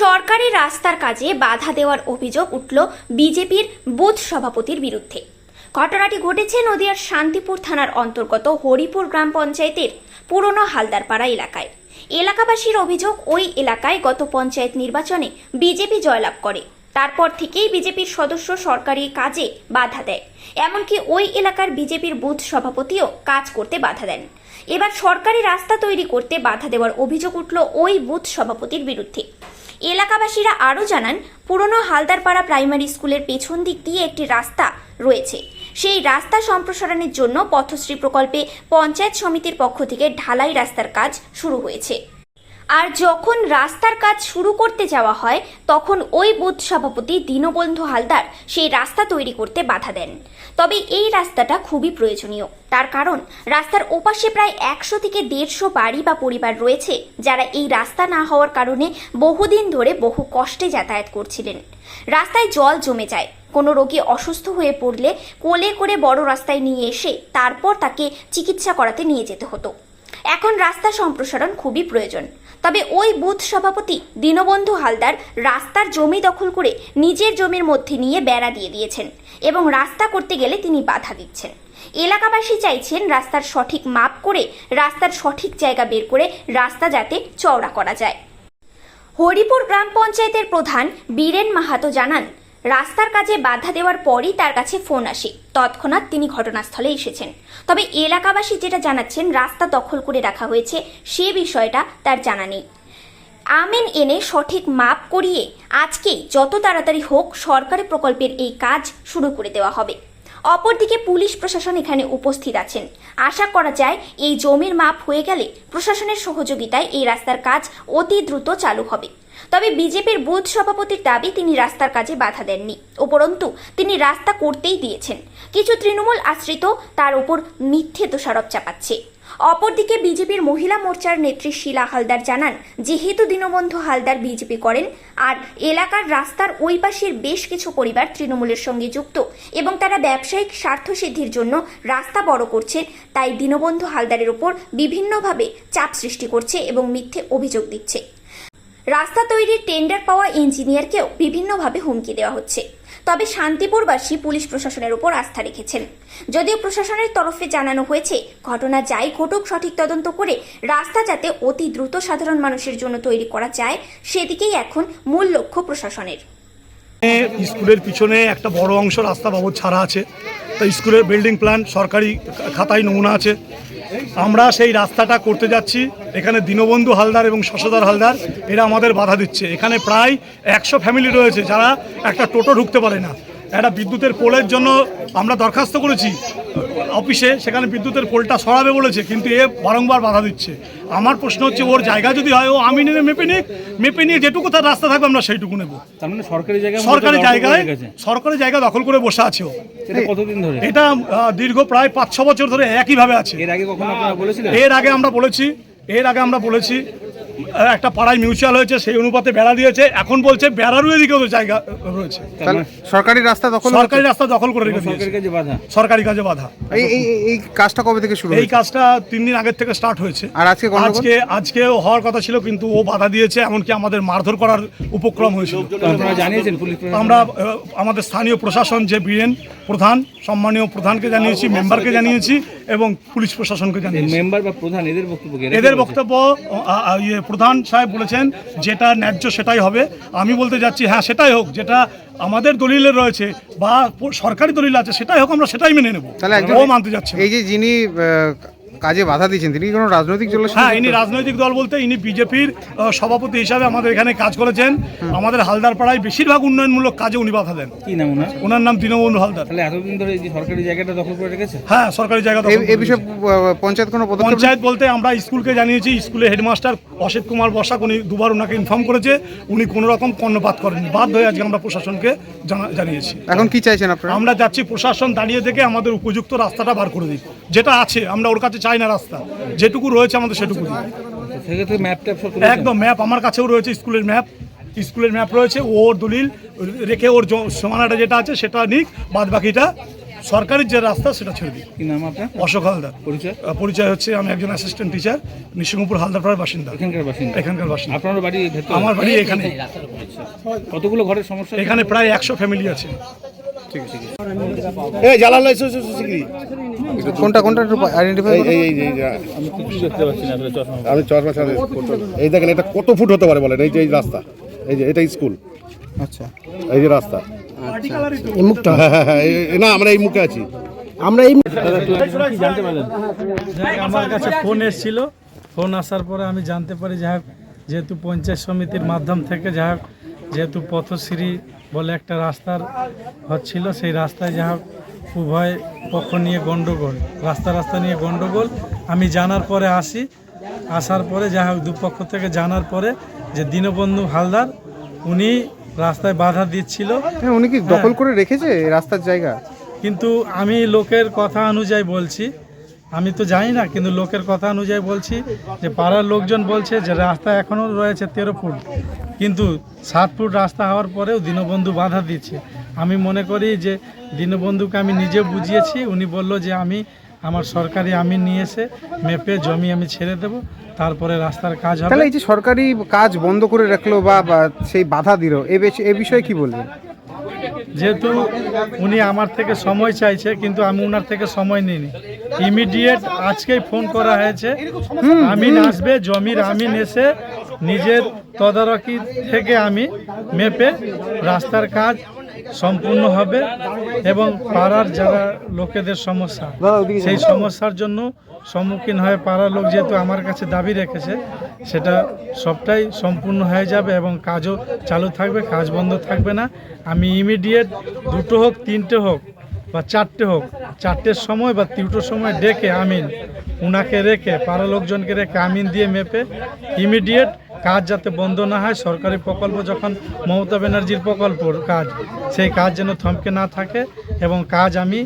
সরকারি রাস্তার কাজে বাধা দেওয়ার অভিযোগ উঠল বিজেপির বুথ সভাপতির বিরুদ্ধে। ঘটনাটি ঘটেছে নদিয়ার শান্তিপুর থানার অন্তর্গত হরিপুর গ্রাম পঞ্চায়েতের পুরনো হালদারপাড়া এলাকায়। এলাকাবাসীর অভিযোগ ওই এলাকায় গত পঞ্চায়েত নির্বাচনে বিজেপি জয়লাভ করে। তারপর থেকেই বিজেপির সদস্য সরকারি কাজে বাধা দেয়। এমনকি ওই এলাকার বিজেপির বুথ সভাপতিও কাজ করতে বাধা দেন। এবার সরকারি রাস্তা তৈরি করতে বাধা দেওয়ার অভিযোগ উঠল ওই বুথ সভাপতির বিরুদ্ধে। এলাকাবাসীরা আরও জানান, পুরনো হালদারপাড়া প্রাইমারি স্কুলের পেছন দিক দিয়ে একটি রাস্তা রয়েছে। সেই রাস্তা সম্প্রসারণের জন্য পথশ্রী প্রকল্পে পঞ্চায়েত সমিতির পক্ষ থেকে ঢালাই রাস্তার কাজ শুরু হয়েছে। আর যখন রাস্তার কাজ শুরু করতে যাওয়া হয়, তখন ওই বুথ সভাপতি দীনবন্ধু হালদার সেই রাস্তা তৈরি করতে বাধা দেন। তবে এই রাস্তাটা খুবই প্রয়োজনীয়। তার কারণ, রাস্তার ওপাশে প্রায় একশো থেকে দেড়শো বাড়ি বা পরিবার রয়েছে, যারা এই রাস্তা না হওয়ার কারণে বহুদিন ধরে বহু কষ্টে যাতায়াত করছিলেন। রাস্তায় জল জমে যায়। কোনো রোগী অসুস্থ হয়ে পড়লে কোলে করে বড় রাস্তায় নিয়ে এসে তারপর তাকে চিকিৎসা করাতে নিয়ে যেতে হতো। এখন রাস্তা সম্প্রসারণ খুবই প্রয়োজন। তবে ওই বুথ সভাপতি দীনবন্ধু হালদার রাস্তার জমি দখল করে নিজের জমির মধ্যে নিয়ে বেড়া দিয়ে দিয়েছেন এবং রাস্তা করতে গেলে তিনি বাধা দিচ্ছেন। এলাকাবাসী চাইছেন রাস্তার সঠিক মাপ করে রাস্তার সঠিক জায়গা বের করে রাস্তা যাতে চওড়া করা যায়। হরিপুর গ্রাম পঞ্চায়েতের প্রধান বীরেন মাহাতো জানান রাস্তার কাজে বাধা দেওয়ার পরই তার কাছে ফোন আসে। তৎক্ষণাৎ তিনি ঘটনাস্থলে এসেছেন। তবে এলাকাবাসী যেটা জানাচ্ছেন, রাস্তা দখল করে রাখা হয়েছে সে বিষয়টা তার জানা নেই। আমেন এনে সঠিক মাপ করিয়ে আজকেই যত তাড়াতাড়ি হোক সরকারি প্রকল্পের এই কাজ শুরু করে দেওয়া হবে। অপরদিকে পুলিশ প্রশাসন এখানে উপস্থিত আছেন। আশা করা যায় এই জমির মাপ হয়ে গেলে প্রশাসনের সহযোগিতায় এই রাস্তার কাজ অতি দ্রুত চালু হবে। তবে বিজেপির বুথ সভাপতির দাবি তিনি রাস্তার কাজে বাধা দেননি। উপরন্তু, তিনি রাস্তা করতেই দিয়েছেন। কিছু তৃণমূল আশ্রিত তার উপর মিথ্যে দোষারোপ চাপাচ্ছে। অপরদিকে বিজেপির মহিলা মোর্চার নেত্রী শিলা হালদার জানান, যেহেতু দীনবন্ধু হালদার বিজেপি করেন, আর এলাকার রাস্তার ওই পাশের বেশ কিছু পরিবার তৃণমূলের সঙ্গে যুক্ত এবং তারা ব্যবসায়িক স্বার্থসিদ্ধির জন্য রাস্তা বড় করছেন, তাই দীনবন্ধু হালদারের ওপর বিভিন্নভাবে চাপ সৃষ্টি করছে এবং মিথ্যে অভিযোগ দিচ্ছে। রাস্তা তৈরির টেন্ডার পাওয়া ইঞ্জিনিয়ারকেও বিভিন্নভাবে হুমকি দেওয়া হচ্ছে। তবে শান্তিপুরবাসী পুলিশ প্রশাসনের উপর আস্থা রেখেছেন। যদিও প্রশাসনের তরফে জানানো হয়েছে, ঘটনা যাই ঘটুক, সঠিক তদন্ত করে রাস্তা যাতে অতি দ্রুত সাধারণ মানুষের জন্য তৈরি করা যায়, সেদিকেই এখন মূল লক্ষ্য প্রশাসনের। স্কুলের পিছনে একটা বড় অংশ রাস্তা বাবদ ছাড়া আছে। তো স্কুলের বিল্ডিং প্ল্যান সরকারি খাতায় নমুনা আছে। আমরা সেই রাস্তাটা করতে যাচ্ছি। এখানে দীনবন্ধু হালদার এবং শশধর হালদার, এরা আমাদের বাধা দিচ্ছে। এখানে প্রায় একশো ফ্যামিলি রয়েছে যারা একটা টোটো ঢুকতে পারে না। একটা বিদ্যুতের পোলের জন্য আমরা দরখাস্ত করেছি। অফিসে সেখানে বিদ্যুতের পোলটা সরাবে বলেছে কিন্তু এ বারংবার বাধা দিচ্ছে। আমার প্রশ্ন হচ্ছে ওর জায়গা যদি হয় ও আমি নিয়ে মেপে নিক মেপে নিয়ে যেটুকু তার রাস্তা থাকবে আমরা সেইটুকু নেব। তার মানে সরকারি জায়গা সরকারি জায়গায় সরকারি জায়গা দখল করে বসে আছে ও। এটা কতদিন ধরে? এটা দীর্ঘ প্রায় পাঁচ ছ বছর ধরে একইভাবে আছে। এর আগে কখনো আপনারা বলেছিলেন? এর আগে আমরা বলেছি এর আগে আমরা বলেছি একটা পাড়ায় মিউচুয়াল হয়েছে সেই অনুপাতে বেড়া দিয়েছে। এখন বলছে বেড়ারও এদিকেও তো জায়গা রয়েছে। সরকারি রাস্তা দখল সরকারি রাস্তা দখল করে রেখে সরকারি দিয়েছে কাজে বাধা। সরকারি কাজে বাধা। এই এই কাজটা কবে থেকে শুরু এই কাজটা তিন দিন আগের থেকে স্টার্ট হয়েছে। আর আজকে? আজকে আজকেও হওয়ার কথা ছিল কিন্তু ও বাধা দিয়েছে এমনকি আমাদের মারধর করার উপক্রম হয়েছিল। জানিয়েছেন পুলিশ আমরা আমাদের স্থানীয় প্রশাসন যে বিএন প্রধান সম্মানীয় প্রধানকে জানিয়েছি মেম্বারকে জানিয়েছি এবং পুলিশ প্রশাসনকে জানিয়েছি। মেম্বার বা প্রধান এদের বক্তব্য এদের বক্তব্য ইয়ে প্রধান সাহেব বলেছেন যেটা ন্যায্য সেটাই হবে। আমি বলতে যাচ্ছি হ্যাঁ সেটাই হোক যেটা আমাদের দলিলে রয়েছে বা সরকারি দলিল আছে সেটাই হোক আমরা সেটাই মেনে নেব। ও মানতে যাচ্ছে এই যে যিনি কাজে বাধা দিয়েছেন। তিনি কোনো রাজনৈতিক দলের হ্যাঁ ইনি রাজনৈতিক দল বলতে ইনি বিজেপির সভাপতি হিসাবে আমাদের এখানে কাজ করেছেন। আমাদের হালদার পাড়ায় বেশিরভাগ উন্নয়নমূলক কাজে উনি বাধা দেন। কি নাম ওনার? ওনার নাম দীনবন্ধু হালদার। তাহলে এতদিন ধরে এই সরকারি জায়গাটা দখল করে রেখেছে? হযাঁ সরকারি জায়গা দখল এই- বিষয়ে পঞ্চায়েত কোনো পদক্ষেপ পঞ্চায়েত বলতে আমরা স্কুলকে জানিয়েছি স্কুলে হেডমাস্টার অসিত কুমার বসাক উনি দুবার ওনাকে ইনফর্ম করেছে। উনি কোনো রকম কর্ণপাত করেননি। বাধ্য হয়ে আজকে আমরা প্রশাসনকে জানিয়েছি। এখন কি চাইছেন আপনারা? আমরা যাচ্ছি প্রশাসন দাঁড়িয়ে থেকে আমাদের উপযুক্ত রাস্তাটা বার করে দিই যেটা আছে আমরা ওর কাছে চাই না রাস্তা। যেটুকু রয়েছে আমাদের সেটুকু সেক্ষেত্রে ম্যাপ ট্যাপ সব একদম ম্যাপ আমার কাছেও রয়েছে স্কুলের ম্যাপ স্কুলের ম্যাপ রয়েছে ওর দলিল রেখে ওর সমানাটা যেটা আছে সেটা নিক বাদ বাকিটা সরকারি যে রাস্তা সেটা ছেড়ে দিই কি নাম আপনার? অশোক হালদার। পরিচয়? পরিচয় হচ্ছে আমি একজন অ্যাসিস্ট্যান্ট টিচার নিশিংপুর হালদারপাড়ার বাসিন্দা। এখানকার বাসিন্দা? এখানকার বাসিন্দা। আপনার বাড়ি আমার বাড়ি এখানে। কতগুলো ঘরের সমস্যা? এখানে প্রায় একশো ফ্যামিলি আছে। জালাল এসো এসো। কোনটা কোনটা একটু আইডেন্টিফাই এই এই আমি কিছু দেখতে পাচ্ছি না চশমা আমি চশমা ছাড়া এই দেখেন এটা কত ফুট হতে পারে বলেন? এই যে এই রাস্তা। এই যে এটা স্কুল আচ্ছা। এই যে রাস্তা। এই মুখটা? হ্যাঁ হ্যাঁ হ্যাঁ না আমরা এই মুখে আছি। আমরা এই জানতে পারলেন? আমার কাছে ফোন এসেছিল। ফোন আসার পরে আমি জানতে পারি যাই হোক যেহেতু পঞ্চায়েত সমিতির মাধ্যম থেকে যাই হোক যেহেতু পথশ্রী বলে একটা রাস্তার হচ্ছিল সেই রাস্তায় যাই হোক উভয় পক্ষ নিয়ে গণ্ডগোল রাস্তা রাস্তা নিয়ে গণ্ডগোল। আমি জানার পরে আসি আসার পরে যাই হোক দুপক্ষ থেকে জানার পরে যে দীনবন্ধু হালদার উনি রাস্তায় বাধা দিচ্ছিল। হ্যাঁ, উনি কি দখল করে রেখেছে রাস্তার জায়গা? কিন্তু আমি লোকের কথা অনুযায়ী বলছি আমি তো জানি না কিন্তু লোকের কথা অনুযায়ী বলছি যে পাড়ার লোকজন বলছে যে রাস্তা এখনও রয়েছে তেরো ফুট। কিন্তু সাত ফুট রাস্তা হওয়ার পরেও দীনবন্ধু বাধা দিচ্ছে। আমি মনে করি যে দীনবন্ধুকে আমি নিজে বুঝিয়েছি উনি বলল যে আমি আমার সরকারি আমি নিয়ে এসে মেপে জমি আমি ছেড়ে দেব তারপরে রাস্তার কাজ হবে। তাহলে এই যে সরকারি কাজ বন্ধ করে রাখল বা সেই বাধা দিল এ এ বিষয়ে কি বলবেন? যেহেতু উনি আমার থেকে সময় চাইছে কিন্তু আমি ওনার থেকে সময় নিইনি। ইমিডিয়েট আজকেই ফোন করা হয়েছে। আমিন আসবে, জমির আমিন এসে নিজের তদারকি থেকে আমি মেপে রাস্তার কাজ সম্পূর্ণ হবে এবং পাড়ার যারা লোকেদের সমস্যা, সেই সমস্যার জন্য সম্মুখীন হয়ে পাড়ার লোক যেহেতু আমার কাছে দাবি রেখেছে, সেটা সবটাই সম্পূর্ণ হয়ে যাবে এবং কাজও চালু থাকবে, কাজ বন্ধ থাকবে না। আমি ইমিডিয়েট দুটো হোক, তিনটে হোক বা চারটে হোক, চারটের সময় বা তিনটোর সময় ডেকে আমিন। উনাকে রেখে পাড়া লোকজনকে রেখে আমিন দিয়ে মেপে ইমিডিয়েট কাজ যাতে বন্ধ না হয়, সরকারি প্রকল্প যখন মমতা ব্যানার্জির প্রকল্পর কাজ, সেই কাজ যেন থমকে না থাকে এবং কাজ আমি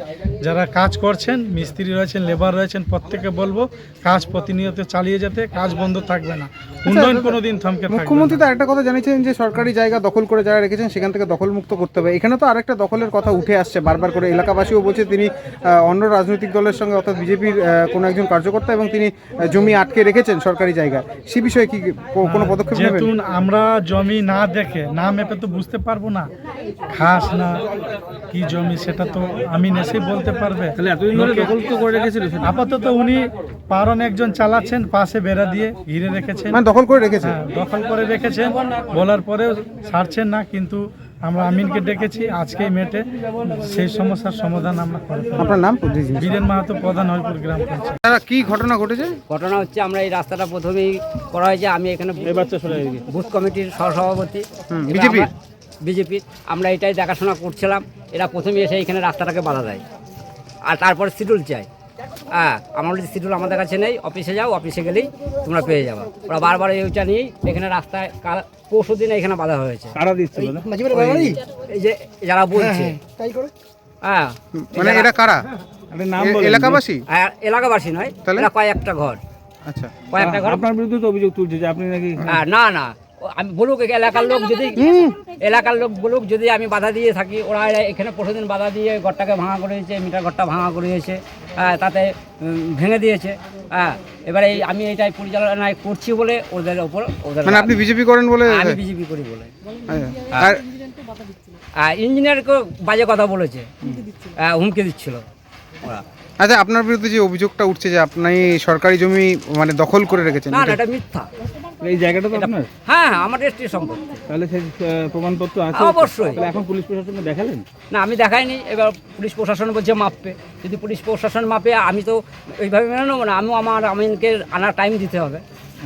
যারা কাজ করছেন মিস্ত্রি রয়েছেন লেবার রয়েছেন প্রত্যেকে বলব কাজ প্রতিনিয়ত চালিয়ে যেতে কাজ বন্ধ থাকবে না। উন্নয়ন কোনোদিন থমকে থাকবে না। মুখ্যমন্ত্রী তো একটা কথা জানিয়েছেন যে সরকারি জায়গা দখল করে যারা রেখেছেন সেখান থেকে দখল মুক্ত করতে হবে। এখানে তো আরেকটা দখলের কথা উঠে আসছে। বারবার করে এলাকাবাসীও বলছে তিনি অন্য রাজনৈতিক দলের সঙ্গে অর্থাৎ বিজেপির কোনো একজন কার্যকর্তা এবং তিনি জমি আটকে রেখেছেন সরকারি জায়গা সে বিষয়ে কি কোনো পদক্ষেপ নেবেন? যেহেতু আমরা জমি না দেখে না মেপে তো বুঝতে পারব না। খাস না কি জমি সেটা তো আমি নেসেই বলতে পারবে। তাহলে এতদিন ধরে লোকে- দখল তো করে রেখেছিল সেটা। আপাতত উনি পারন একজন চালাচ্ছেন পাশে বেড়া দিয়ে ঘিরে রেখেছেন। মানে দখল করে রেখেছেন হ্যাঁ, দখল করে রেখেছেন। বলার পরেও ছাড়ছেন না কিন্তু আমরা আমিনকে ডেকেছি আজকেই মেটে। সেই সমস্যার সমাধান আমরা আপনার নাম? বীরেন মাহাতো প্রধান হরিপুর গ্রাম পঞ্চায়েত। কি ঘটনা ঘটেছে? ঘটনা হচ্ছে আমরা এই রাস্তাটা প্রথমেই করা হয়েছে। আমি এখানে বুথ কমিটির সহসভাপতি। বিজেপি? বিজেপির আমরা এটাই দেখাশোনা করছিলাম। এরা প্রথমে এসে এখানে রাস্তাটাকে বাধা দেয়। আর তারপরে শিডিউল চাই। হ্যাঁ আমার শিডিউল আমাদের কাছে নেই অফিসে যাও অফিসে গেলেই তোমরা পেয়ে যাব। ওরা বারবার এইটা নিয়েই এখানে রাস্তায় কাল পরশু দিনে এখানে বাধা হয়েছে। কারা এই যে যারা বলছে। হ্যাঁ মানে এরা কারা? একটা নাম এ- বলেন। এলাকাবাসী? এলাকাবাসী নয়? এরা কয়েকটা ঘর। আচ্ছা। কয়েকটা ঘর। আপনার বিরুদ্ধে তো অভিযোগ তুলছে যে আপনি নাকি হ্যাঁ, না না। আমি বলুক এলাকার লোক যদি এলাকার লোক বলুক যদি আমি বাধা দিয়ে থাকি ওরা এখানে প্রতিদিন বাধা দিয়ে ঘরটাকে ভাঙা করে দিয়েছে মিটার ঘরটা ভাঙা করে দিয়েছে হ্যাঁ তাতে ভেঙে দিয়েছে হ্যাঁ এবারে এই আমি এটাই পরিচালনায় করছি বলে ওদের ওপর ওদের মানে আপনি বিজেপি করেন বলে আমি বিজেপি করি বলে। আচ্ছা। আর ইঞ্জিনিয়ারকেও বাজে কথা বলেছে। হ্যাঁ, হুমকি দিচ্ছিল ওরা। আচ্ছা আপনার বিরুদ্ধে যে অভিযোগটা উঠছে যে আপনি সরকারি জমি মানে দখল করে রেখেছেন না এটা মিথ্যা। এই জায়গাটা তো আপনার? হ্যাঁ হ্যাঁ আমার রেস্ট্রি সম্পত্তি তাহলে সেই প্রমাণপত্র আছে অবশ্যই। তাহলে এখন পুলিশ প্রশাসনকে দেখালেন? না আমি দেখাইনি। এবার পুলিশ প্রশাসন বলছে মাপবে। যদি পুলিশ প্রশাসন মাপে আমি তো ওইভাবে মেনে নেব না। আমিও আমার আমিনকে আনার টাইম দিতে হবে।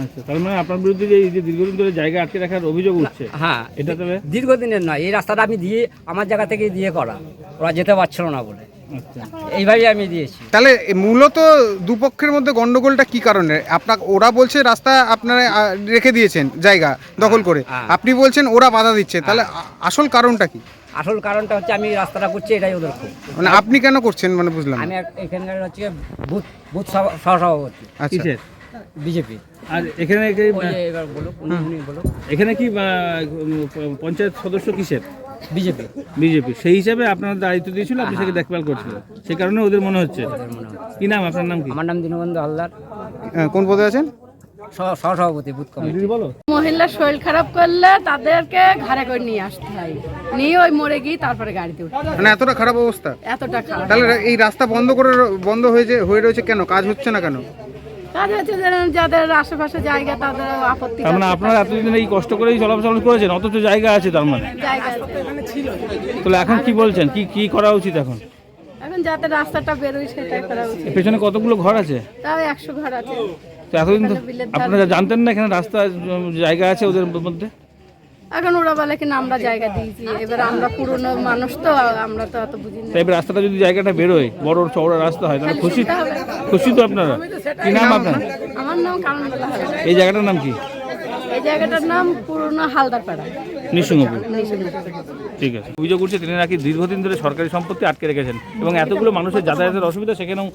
আচ্ছা তার মানে আপনার বিরুদ্ধে যে এই যে দীর্ঘদিন ধরে জায়গা আটকে রাখার অভিযোগ উঠছে হ্যাঁ এটা তবে দীর্ঘদিনের নয়। এই রাস্তাটা আমি দিয়ে আমার জায়গা থেকে দিয়ে করা। ওরা যেতে পারছিল না বলে। আচ্ছা এইভাবেই আমি দিয়েছি। তাহলে মূলত দুপক্ষের মধ্যে গন্ডগোলটা কি কারণে? আপনার ওরা বলছে রাস্তা আপনারা রেখে দিয়েছেন জায়গা দখল করে। হ্যাঁ। আপনি বলছেন ওরা বাধা দিচ্ছে। তাহলে আসল কারণটা কি? আসল কারণটা হচ্ছে আমি রাস্তাটা করছি এটাই ওদের মানে আপনি কেন করছেন মানে বুঝলাম আমি এখানকার হচ্ছে বুথ বুথ সভা- সহসভাপতি। আচ্ছা। বিজেপি। আর এখানে এখানে কি পঞ্চায়েত সদস্য কিসের? বিজেপি। বিজেপি। সেই হিসাবে আপনার দায়িত্ব দিয়েছিল আপনি সেকে দেখভাল করছিলেন। সেই কারণে ওদের মনে হচ্ছে। কি নাম? আপনার নাম কি? আমার নাম দীনবন্ধু হালদার। কোন পদে আছেন? সহ- সহসভাপতি বুথ কমিটি। বলো। মহিলার শরীর খারাপ করলে তাদেরকে ঘাড়ে করে নিয়ে আসতে হয়। নিয়ে ওই মরে গিয়ে তারপরে গাড়িতে হয়। মানে এতটা খারাপ অবস্থা? এতটা খারাপ। তাহলে এই রাস্তা বন্ধ করে বন্ধ হয়েছে হয়ে রয়েছে কেন? কাজ হচ্ছে না কেন? কাজ হচ্ছে যাদের আশেপাশে জায়গা তাদের আপত্তি তার মানে আপনারা এতদিন এই কষ্ট করেই চলাচল করেছেন? অথচ জায়গা আছে তার মানে। তাহলে এখন কি বলছেন? কি কি করা উচিত এখন? এখন যাতে রাস্তাটা বেরোয় সেটাই করা উচিত। পেছনে কতগুলো ঘর আছে? তাও একশো ঘর আছে। তো এতদিন তো আপনারা জানতেন না এখানে রাস্তা জায়গা আছে ওদের মধ্যে? এখন ওরা বলে কিনা আমরা জায়গা দিয়েছি এবার আমরা পুরনো মানুষ তো আমরা তো অত বুঝি না। এবার রাস্তাটা যদি জায়গাটা বেরোয় বড় চওড়া রাস্তা হয় তাহলে খুশি খুশি তো আপনারা? কি নাম আপনার? আমার নাম কারণ এই জায়গাটার নাম কি? এই জায়গাটার নাম পুরনো হালদার পাড়া নিঃসঙ্গপুর ঠিক আছে। অভিযোগ উঠছে তিনি নাকি দীর্ঘদিন ধরে সরকারি সম্পত্তি আটকে রেখেছেন এবং এতগুলো মানুষের যাতায়াতের অসুবিধা সেখানেও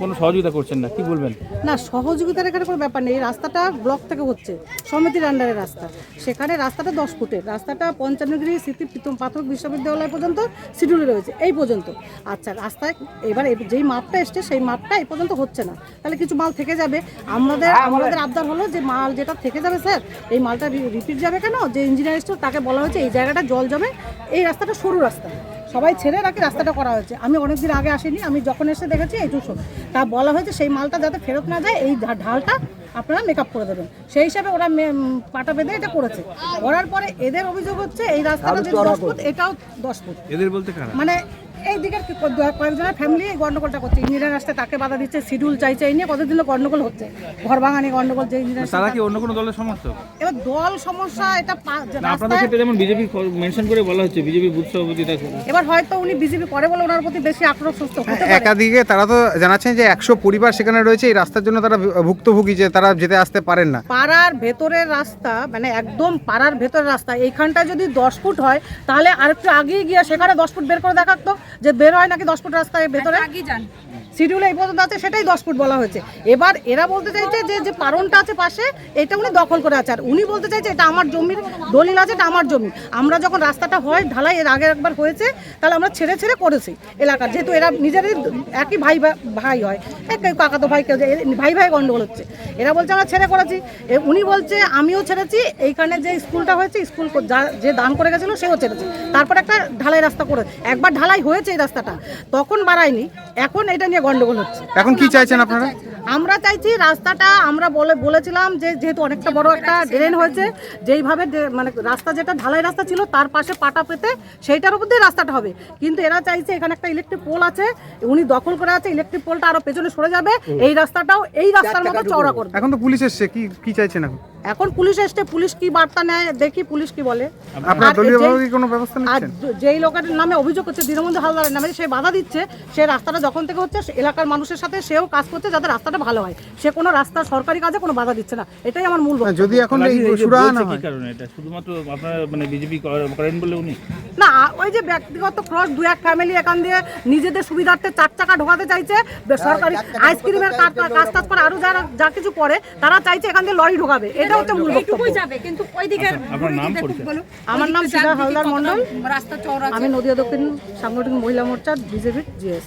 কোনো সহযোগিতা করছেন না। কি বলবেন? না সহযোগিতার এখানে কোনো ব্যাপার নেই। এই রাস্তাটা ব্লক থেকে হচ্ছে সমিতির আন্ডারে রাস্তা। সেখানে রাস্তাটা দশ ফুটের। রাস্তাটা পঞ্চান্নগিরি স্মৃতি প্রীতম প্রাথমিক বিশ্ববিদ্যালয় পর্যন্ত শিডিউলে রয়েছে এই পর্যন্ত। আচ্ছা রাস্তায় এবার যেই মাপটা এসছে সেই মাপটা এই পর্যন্ত হচ্ছে না। তাহলে কিছু মাল থেকে যাবে। আমাদের আমাদের আবদার হলো যে মাল যেটা থেকে যাবে স্যার এই মালটা রিপিট যাবে কেন? যে ইঞ্জিনিয়ার এসছে তাকে বলা হয়েছে এই জায়গাটা জল জমে এই রাস্তাটা সরু রাস্তা। সবাই ছেড়ে রাখি রাস্তাটা করা হয়েছে। আমি অনেক দিন আগে আসিনি আমি যখন এসে দেখেছি এই দুশো। তা বলা হয়েছে সেই মালটা যাতে ফেরত না যায় এই ঢা- ঢালটা আপনারা মেকআপ করে দেবেন। সেই হিসাবে ওরা মে- পাটা বেঁধে এটা করেছে। করার পরে এদের অভিযোগ হচ্ছে এই রাস্তাটা যে দশ ফুট এটাও দশ ফুট। এদের বলতে মানে এই দিকের কয়েকজনের ফ্যামিলি এই গন্ডগোলটা করছে। ইঞ্জিনিয়ার আসতে তাকে বাধা দিচ্ছে শিডিউল চাইছে এই নিয়ে কতদিন ধরে গন্ডগোল হচ্ছে? ঘর ভাঙানি গন্ডগোল যে ইঞ্জিনিয়ার তারা কি অন্য কোনো দলের সমর্থক? এবার দল সমস্যা এটা না আপনাদের ক্ষেত্রে যেমন বিজেপি মেনশন করে বলা হচ্ছে বিজেপি বুথ সভাপতি তা এবার হয়তো উনি বিজেপি করে বলে ওনার প্রতি বেশি আক্রোশ সুস্থ হতে পারে। একাদিকে তারা তো জানাচ্ছেন যে একশো পরিবার সেখানে রয়েছে এই রাস্তার জন্য তারা ভুক্তভোগী যে তারা যেতে আসতে পারেন না। পাড়ার ভেতরের রাস্তা মানে একদম পাড়ার ভেতরের রাস্তা এইখানটা যদি দশ ফুট হয় তাহলে আরেকটু আগিয়ে গিয়ে সেখানে দশ ফুট বের করে দেখাতো। যে বের হয় নাকি দশ ফুট রাস্তায় ভেতরে? শিডিউলে এই পর্যন্ত আছে, সেটাই দশ ফুট বলা হয়েছে। এবার এরা বলতে চাইছে যে যে পারনটা আছে পাশে, এটা উনি দখল করে আছে। আর উনি বলতে চাইছে, এটা আমার জমির দলিল আছে, এটা আমার জমি। আমরা যখন রাস্তাটা হয়, ঢালাই এর আগে একবার হয়েছে, তাহলে আমরা ছেড়ে ছেড়ে করেছি এলাকার। যেহেতু এরা নিজেরই একই ভাই ভাই হয়, এক কাকা তো ভাই কেউ ভাই ভাই গন্ডগোল হচ্ছে। এরা বলছে, আমরা ছেড়ে করেছি। উনি বলছে, আমিও ছেড়েছি। এইখানে যে স্কুলটা হয়েছে, স্কুল যা- যে দান করে গেছিল, সেও ছেড়েছে। তারপর একটা ঢালাই রাস্তা করে একবার ঢালাই হয়েছে এই রাস্তাটা। তখন বাড়ায়নি। এখন এটা নিয়ে গন্ডগোল হচ্ছে। এখন কি চাইছেন আপনারা? আমরা চাইছি রাস্তাটা আমরা বলে বলেছিলাম যে যেহেতু অনেকটা বড় একটা ড্রেন হয়েছে যেইভাবে মানে রাস্তা যেটা ঢালাই রাস্তা ছিল তার পাশে পাটা পেতে সেইটার উপর দিয়ে রাস্তাটা হবে। কিন্তু এরা চাইছে এখানে একটা ইলেকট্রিক পোল আছে উনি দখল করে আছে ইলেকট্রিক পোলটা আরও পেছনে সরে যাবে এই রাস্তাটাও এই রাস্তার মতো চওড়া করবে। এখন তো পুলিশ এসছে কি কি চাইছেন এখন? এখন পুলিশ এসছে পুলিশ কি বার্তা নেয় দেখি পুলিশ কি বলে। আর যেই- কোনো ব্যবস্থা আর যেই লোকের নামে অভিযোগ করছে দীনবন্ধু হালদারের নামে সে বাধা দিচ্ছে সে রাস্তাটা যখন থেকে হচ্ছে এলাকার মানুষের সাথে সেও কাজ করছে যাতে রাস্তাটা ভালো হয়। সে কোনো রাস্তা সরকারি কাজে কোনো বাধা দিচ্ছে না। এটাই আমার মূল যদি এখন এই না হয়। কারণে এটা? শুধুমাত্র আপনারা মানে বিজেপি করেন বলে উনি? না ওই যে ব্যক্তিগত ক্রস দু এক ফ্যামিলি এখান দিয়ে নিজেদের সুবিধার্থে চার চাকা ঢোকাতে চাইছে সরকারি আইসক্রিমের কাজ টাজ করে আরও যারা যা কিছু করে তারা চাইছে এখান দিয়ে লরি ঢোকাবে। এটা হচ্ছে মূল বক্তব্য। কিন্তু ওই দিকে আপনার নাম পরিচয় আমার নাম শিলা হালদার মন্ডল আমি নদিয়া দক্ষিণ সাংগঠনিক মহিলা মোর্চার বিজেপির জিএস।